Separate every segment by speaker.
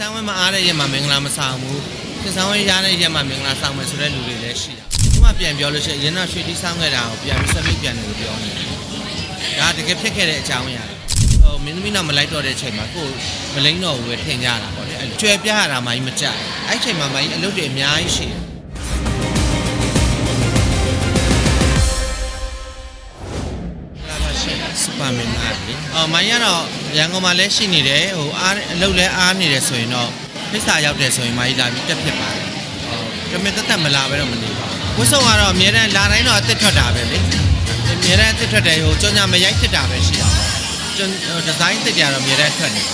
Speaker 1: ဆန်းဝဲမအားတဲ့ရက်မှာမင်္ဂလာမဆောင်ဘူးခေတ်ဆန်းဝဲရတဲ့ရက်မှာမင်္ဂလာဆောင်မယ်ဆိုတဲ့လူတွေလည်းရှိတာဒီမှာပြန်ပြောလို့ရှိရင်ရင်းနာရွှေတီးဆောင်ခဲ့တာကိုပြန်ပြီးဆက်ပြီးပြန်တယ်လို့ပြောနေတယ်ဒါတကယ်ဖြစ်ခဲ့တဲ့အကြောင်းအရာဟိုမင်းသမီးတော့မလိုက်တော့တဲ့အချိန်မှာကိုယ်မလိမ့်တော့ဘူးပဲထင်ကြတာပေါ့လေအဲ့လိုကျွဲပြရတာမှကြီးမကြအဲ့အချိန်မှာမှကြီးအလုပ်တွေအများကြီးရှိတယ်လာပါရှင်စပါမင်အားလေအော်မိုင်းရတော့ ရန်ကုန်မှာလည်းရှိနေတယ်ဟိုအားအလုပ်လည်းအားနေတယ်ဆိုရင်တော့ဖိစာရောက်တယ်ဆိုရင်မိုင်းလာပြီးတက်ဖြစ်ပါတယ်ဟိုတမင်တက်တက်မလာပဲတော့မနေပါဘူးဝတ်စုံကတော့အများတန်းလာတိုင်းတော့အစ်စ်ထွက်တာပဲလေအများတန်းအစ်စ်ထွက်တယ်ဟိုကြောညာမရိုက်ဖြစ်တာပဲရှိတာပေါ့ကျွန်းဟိုဒီဇိုင်းတစ်ကြတော့အများတန်းထွက်နေတယ်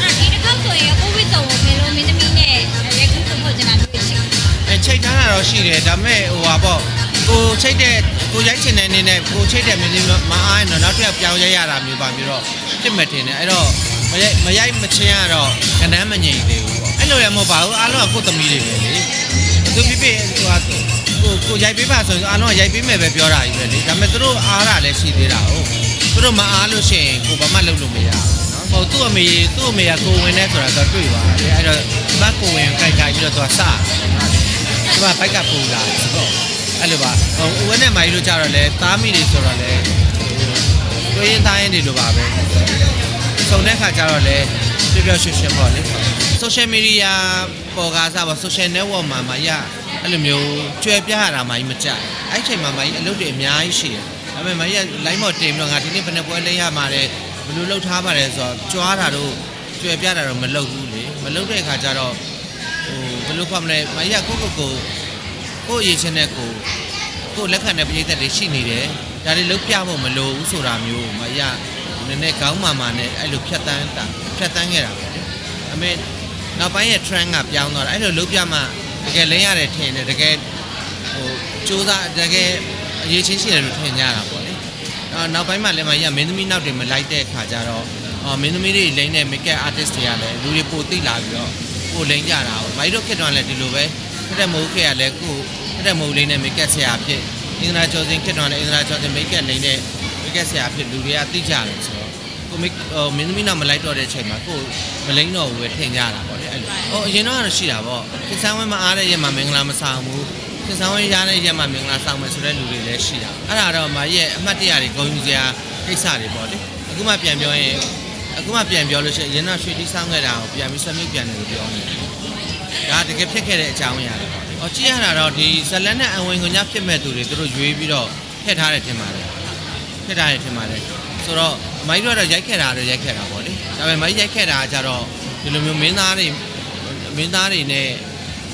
Speaker 2: အဲ့ဒီတစ်ခေါက်ဆိုရင်ကိုဝစ်ဆောင်ကိုမေလိုမင်းသမီးနဲ့ရဲကူဖို့ဖို့ကျန်တာတွေ့ရှိတယ်
Speaker 1: အဲချိတ်ထားတာတော့ရှိတယ်ဒါပေမဲ့ဟိုပါပေါ့ ကိုချိတ်တဲ့ကိုရိုက်ချင်တဲ့အနေနဲ့ကိုချိတ်တဲ့မင်းမမအားရင်တော့နောက်တစ်ယောက်ပြောင်းရိုက်ရတာမျိုးပါမျိုးတော့ဖြစ်မဲ့တင်တယ်အဲ့တော့မရိုက်မရိုက်မချင်းကတော့ကနန်းမငြိမ်သေးဘူးပေါ့အဲ့လိုလည်းမဟုတ်ပါဘူးအားလုံးကကိုယ့်သမီးတွေပဲလေသူပြပြဟိုဟာကိုကိုရိုက်ပေးပါဆိုရင်အားလုံးကရိုက်ပေးမယ်ပဲပြောတာကြီးပဲလေဒါပေမဲ့သူတို့အားတာလည်းရှိသေးတာဟုတ်သူတို့မအားလို့ရှိရင်ကိုဘာမှလုပ်လို့မရဘူးနော်ဟိုသူ့အမေသူ့အမေကကိုဝင်နေဆိုတာတော့တွေ့သွားတယ်အဲ့တော့မကိုဝင်ကြိုက်ကြိုက်ပြီးတော့သူကစတယ်နော်ဒီမှာဘိုက်ကပူလာဆိုတော့ အဲ့လိုပါဟိုဦးဝင်းနဲ့မိုင်းတို့ကြတော့လဲသားမိတွေဆိုတော့လဲဟိုတွေးရင်သားရင်တွေလိုပါပဲစုံတဲ့ခါကျတော့လဲပြပြရွှင်ရွှင်ပေါ့လေ social media ပေါ်ကားစားပါ social network မှာမရအဲ့လိုမျိုးကျွဲပြရတာမှကြီးမကြအဲ့အချိန်မှာမကြီးအလုပ်တွေအများကြီးရှိတယ်ဒါပေမဲ့မကြီးက line မော်တင်ပြီးတော့ငါဒီနေ့ဘယ်နှပွဲလဲရမှာလဲဘယ်လိုလုပ်ထားပါလဲဆိုတော့ကြွားတာတော့ကျွဲပြတာတော့မလုပ်ဘူးလေမလုပ်တဲ့ခါကျတော့ဟိုဘယ်လိုခေါ်မလဲမကြီးကကိုယ့်ကိုယ်ကို ကိုယ့်အရေးချင်းတဲ့ကိုကိုယ့်လက်ခံတဲ့ပြည်သက်တွေရှိနေတယ်ဒါတွေလုပ်ပြဖို့မလိုဘူးဆိုတာမျိုးမကြီးကနည်းနည်းခေါင်းမာမာနဲ့အဲ့လိုဖြတ်တန်းတာဖြတ်တန်းခဲ့တာပဲလေအမေနောက်ပိုင်းရဲ့ trend ကပြောင်းသွားတာအဲ့လိုလုပ်ပြမှတကယ်လင်းရတယ်ထင်တယ်တကယ်ဟိုစူးစမ်းတကယ်အရေးချင်းရှိတယ်လို့ထင်ကြတာပေါ့လေအော်နောက်ပိုင်းမှာလည်းမရမင်းသမီးနောက်တွေမလိုက်တဲ့ခါကျတော့အော်မင်းသမီးတွေလိမ့်တဲ့ makeup artist တွေကလည်းလူတွေပိုသိလာပြီးတော့ပိုလိမ့်ကြတာပေါ့မိုင်းတို့ခက်တော့လည်းဒီလိုပဲ ခက်တဲ့မဟုတ်ခက်ကလည်းကိုခက်တဲ့မဟုတ်လိမ့်တဲ့ makeup ဆရာဖြစ်အင်္ဂလာကျော်စင်ခက်တော့လည်းအင်္ဂလာကျော်စင် makeup လိမ့်တဲ့ makeup ဆရာဖြစ်လူတွေကသိကြတယ်ဆိုတော့ကိုမဟိုမင်းသမီးနောက်မလိုက်တော့တဲ့အချိန်မှာကိုမလိမ့်တော့ဘူးပဲထင်ကြတာပေါ့လေအဲ့လိုဟိုအရင်တော့ကတော့ရှိတာပေါ့ခေဆန်းဝဲမအားတဲ့ရက်မှာမင်္ဂလာမဆောင်ဘူးခေဆန်းဝဲရတဲ့ရက်မှာမင်္ဂလာဆောင်မယ်ဆိုတဲ့လူတွေလည်းရှိတာအဲ့ဒါတော့မရဲ့အမှတ်တရတွေဂုဏ်ယူစရာကိစ္စတွေပေါ့လေအခုမှပြန်ပြောရင်အခုမှပြန်ပြောလို့ရှိရင်အရင်တော့ရွှေတီးဆောင်ခဲ့တာကိုပြန်ပြီးဆက်မြုပ်ပြန်တယ်လို့ပြောနေတယ်ဒါ တကယ်ဖြစ်ခဲ့တဲ့အကြောင်းအရာတွေပေါ့လေဟောကြည့်ရတာတော့ဒီဇလန်နဲ့အဝင်ခွင့်ညဖြစ်မဲ့သူတွေသူတို့ရွေးပြီးတော့ထည့်ထားတယ်ထင်ပါတယ်ဖြစ်တာရထင်ပါတယ်ဆိုတော့မိုင်းတို့ကတော့ရိုက်ခဲ့တာတော့ရိုက်ခဲ့တာပေါ့လေဒါပေမဲ့မိုင်းရိုက်ခဲ့တာကကြတော့ဒီလိုမျိုးမင်းသားတွေမင်းသားတွေနဲ့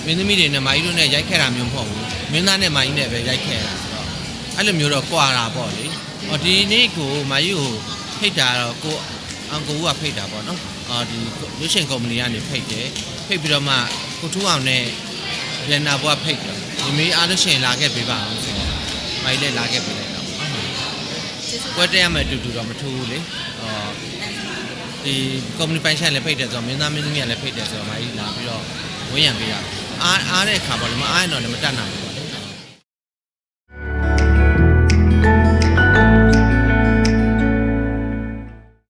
Speaker 1: မင်းသမီးတွေနဲ့မိုင်းတို့နဲ့ရိုက်ခဲ့တာမျိုးမဟုတ်ဘူးမင်းသားနဲ့မိုင်းနဲ့ပဲရိုက်ခဲ့တာဆိုတော့အဲ့လိုမျိုးတော့ကွာတာပေါ့လေဟောဒီနေ့ကိုမိုင်းကိုဖိတ်တာတော့ကိုအန်ကိုကဖိတ်တာပေါ့နော်အော်ဒီရွှေရှင်ကုမ္ပဏီကနေဖိတ်တယ်ဖိတ်ပြီးတော့မှ ကိုထူးအောင်နဲ့ရန်နာဘွားဖိတ်တယ်ဒီမေးအားလို့ရှိရင်လာခဲ့ပေးပါအောင်ဆိုတော့မိုင်းလည်းလာခဲ့ပေးလိုက်တော့ဟုတ်ပါကွက်တက်ရမယ်အတူတူတော့မထူးဘူးလေဟောဒီ company ပိုင်ဆိုင်လည်းဖိတ်တယ်ဆိုတော့မင်းသားမင်းသမီးကလည်းဖိတ်တယ်ဆိုတော့မကြီးလာပြီးတော့ဝင်းရံပေးတာအားအားတဲ့ခါပေါ့လေမအားရင်တော့လည်းမတတ်နိုင်ဘူးပေါ့လေ